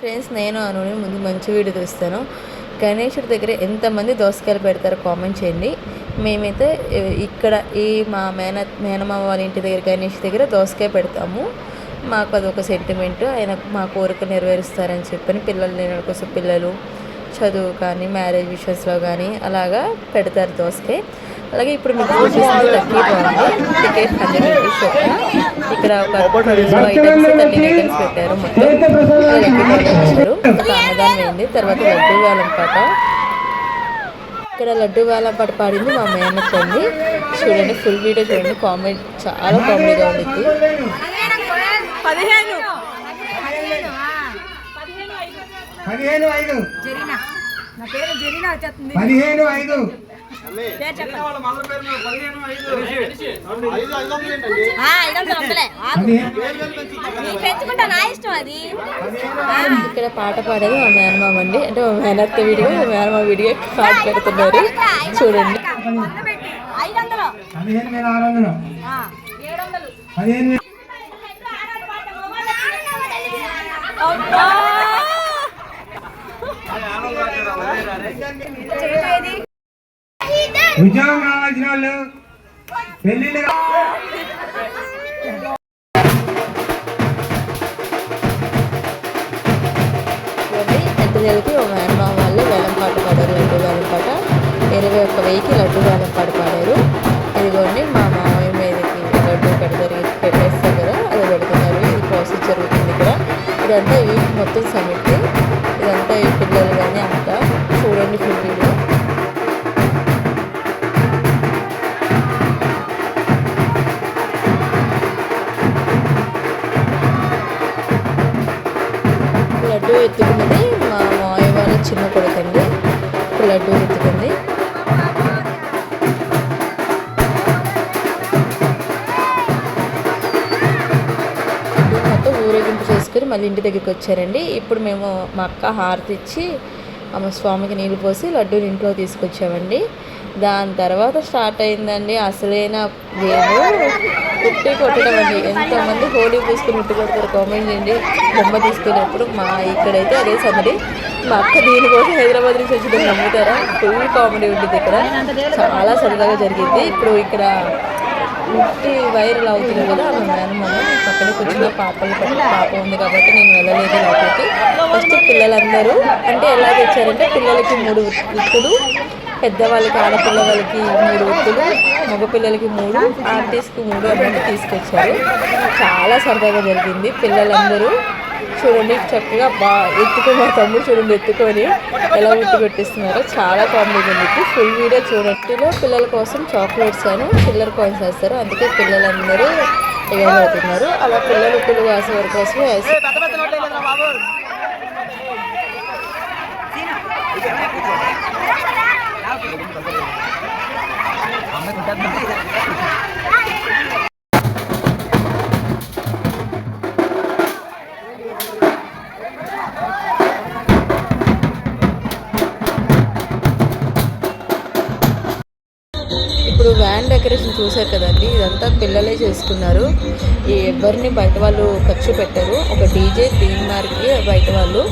Friends నేను అనుని ముందు మంచి వీడియో తీస్తాను. గణేశుడి దగ్గర ఎంతమంది దోసకాయలు పెడతారో కామెంట్ చేయండి. మేమైతే ఇక్కడ ఈ మా మేన మేనమామ వాళ్ళ ఇంటి దగ్గర గణేష్ దగ్గర దోసకాయ పెడతాము. మాకు అదొక సెంటిమెంట్ ఆయన మా కోరిక నెరవేరుస్తారని చెప్పని పిల్లలు నేను కోసం పిల్లలు చదువు కానీ మ్యారేజ్ విషయస్లో కానీ అలాగా పెడతారు దోసకాయ. అలాగే ఇప్పుడు మీకు చూపిస్తుంది లక్కీ బాగుంది టికెట్ హండ్రెడ్ రూపీస్ చొప్పున ఇక్కడ ఒక ట్వెల్వ్ ఐటమ్స్ థర్టీన్ ఐటమ్స్ పెట్టారు మొత్తం. లక్కీ బాగా ఇచ్చారు ఒక అన్నదానం అయింది తర్వాత లడ్డు వేలం పాట. ఇక్కడ లడ్డు వేలం పాట పాడింది మా మేనత్ అండి. చూడండి ఫుల్ వీడియో చూడండి. కామెడీ చాలా కామెడీగా ఉండిద్ది. పదిహేను. పదిహేను ఐదు. జరీనా. నా పేరు జరీనా వచ్చేస్తుంది. పదిహేను ఐదు. ఇక్కడ పాట పాడేది మా మేనమామ అండి. అంటే మా మేనత్త వీడియో మేనమామ వీడియో పాట పెడుతున్నారు. చూడండి. పదిహేను వేల ఆరు వందలు. ఆ, ఏడు వందలు. పదిహేను వేల. అబ్బా! ఉద్యోగం కావాల్సిన వాళ్ళు పెళ్ళిళ్ళు కా- ఒక మేనమామ వాళ్ళు వేలం పాట పాడారు లడ్డు వేలం పాట. ఇరవై ఒక్క వెయ్యికి లడ్డు వేలం పాట పాడారు. ఇదిగోండి మా మామయ్య మీదకి లడ్డు పెడతారు పెట్టేస్తారు కదా అది పెడుతున్నారు. ఇది ప్రాసెస్ జరుగుతుంది ఇక్కడ. ఇదంతా ఈ మొత్తం సమిట్. ఇదంతా ఈ పిల్లలు ఎత్తుకున్నది మా మామయ్య వాళ్ళ చిన్న కొడుకండి. ఇప్పుడు లడ్డు ఎత్తుకుంది. మొత్తం ఊరేగింపు చేసుకుని మళ్ళీ ఇంటి దగ్గరికి వచ్చారండి. ఇప్పుడు మేము మా అక్క హారతి ఇచ్చి ఆమె స్వామికి నీళ్ళు పోసి లడ్డూని ఇంట్లో తీసుకొచ్చామండి. దాని తర్వాత స్టార్ట్ అయిందండి. అసలైన గేమ్ ఉట్టి కొట్టడం అండి ఎంతమంది హోలీ పూసుకుని ఉట్టి కొడతారు. కామెంట్ చేయండి. బొమ్మ తీసుకునేప్పుడు మా ఇక్కడైతే అదే సందడి మా అక్క దీనికోసం హైదరాబాద్ నుంచి వచ్చి నమ్ముతారా? ఫుల్ కామెడీ ఉంటుంది ఇక్కడ. చాలా సరదాగా జరిగింది. ఇప్పుడు ఇక్కడ ఉట్టి వైరల్ అవుతుంది కదా. ఆమె మేనమామ పక్కన కూర్చున్న పాపలు పాప ఉంది కాబట్టి నేను వెళ్ళలేదు లోపలికి. ఫస్ట్ పిల్లలందరూ అంటే ఎలా తెచ్చారంటే పిల్లలకి మూడు ఉత్తులు పెద్దవాళ్ళకి ఆడపిల్ల వాళ్ళకి మూడు ఉత్తులు మగపిల్లలకి మూడు ఆర్టిస్ట్కి మూడు అన్నీ తీసుకొచ్చారు. చాలా సరదాగా జరిగింది. పిల్లలందరూ చూడండి చక్కగా బా ఎత్తుకొని మా తమ్ముడు చూడండి ఎత్తుకొని ఎలా ఉట్టి పెట్టిస్తున్నారో చాలా కామెడీగా ఉంది ఫుల్ వీడియో చూడట్టులో పిల్లల కోసం చాక్లెట్స్ అని చిల్లర కాయిన్స్ వేస్తారు. అందుకే పిల్లలందరూ ఎగబడుతున్నారు అలా పిల్లలు పిల్లలు వేసే వారి కోసం గ్రాండ్ డెకరేషన్ చూశారు కదండి ఇదంతా పిల్లలే చేసుకున్నారు. ఈ ఎవరిని బయట వాళ్ళు ఖర్చు పెట్టరు. ఒక డీజే కి బయట వాళ్ళు.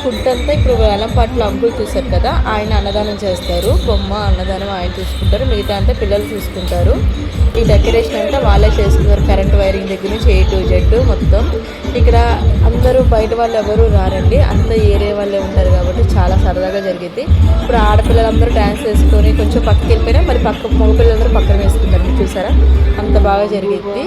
ఫుడ్ అంతా ఇప్పుడు వేలంపాట్లు అంకులు చూశారు కదా ఆయన అన్నదానం చేస్తారు. బొమ్మ అన్నదానం ఆయన చూసుకుంటారు. మిగతా అంతా పిల్లలు చూసుకుంటారు. ఈ డెకరేషన్ అంతా వాళ్ళే చేసుకున్నారు కరెంట్ వైరింగ్ దగ్గర నుంచి ఏ టు జెడ్ మొత్తం. ఇక్కడ అందరూ బయట వాళ్ళు ఎవరు రారండి. అంత ఏరియా వాళ్ళే ఉంటారు కాబట్టి చాలా సరదాగా జరిగింది. ఇప్పుడు ఆడపిల్లలందరూ డ్యాన్స్ వేసుకొని కొంచెం పక్కకి వెళ్ళిపోయినా మరి పక్క మగపిల్లలందరూ పక్కన వేసుకున్నారు చూసారా? అంత బాగా జరిగింది.